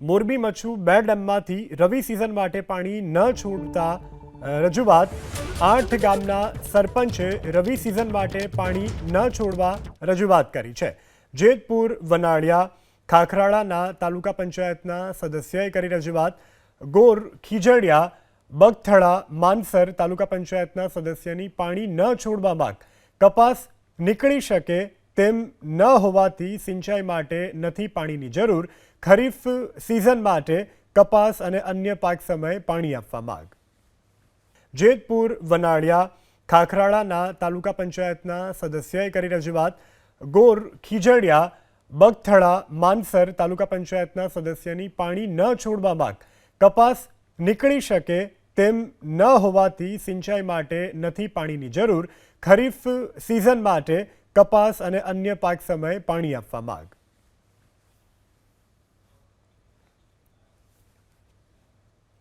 મોરબી મચ્છુ બે ડેમમાંથી રવિ સિઝન માટે પાણી ન છોડતા રજૂઆત. આઠ ગામના સરપંચે રવિ સિઝન માટે પાણી ન છોડવા રજૂઆત કરી છે. જેતપુર, વનાળિયા, ખાખરાળાના તાલુકા પંચાયતના સદસ્યએ કરી રજૂઆત. ગોર, ખીજડિયા, બગથળા, માનસર તાલુકા પંચાયતના સદસ્યની પાણી ન છોડવા માંગ. કપાસ નીકળી શકે તેમ ન હોવાથી સિંચાઈ માટે નથી પાણીની જરૂર. ખરીફ સિઝન માટે કપાસ અને અન્ય પાક સમયે પાણી આપવા માંગ. જેતપુર, વનાળિયા, ખાખરાળાના તાલુકા પંચાયતના સદસ્યએ કરી રજૂઆત. ગોર, ખીજડિયા, બગથળા માનસર તાલુકા પંચાયતના સદસ્યની પાણી ન છોડવા માંગ. કપાસ નીકળી શકે તેમ ન હોવાથી સિંચાઈ માટે નથી પાણીની જરૂર. ખરીફ સિઝન માટે કપાસ અને અન્ય પાક સમયે પાણી આપવા માંગ.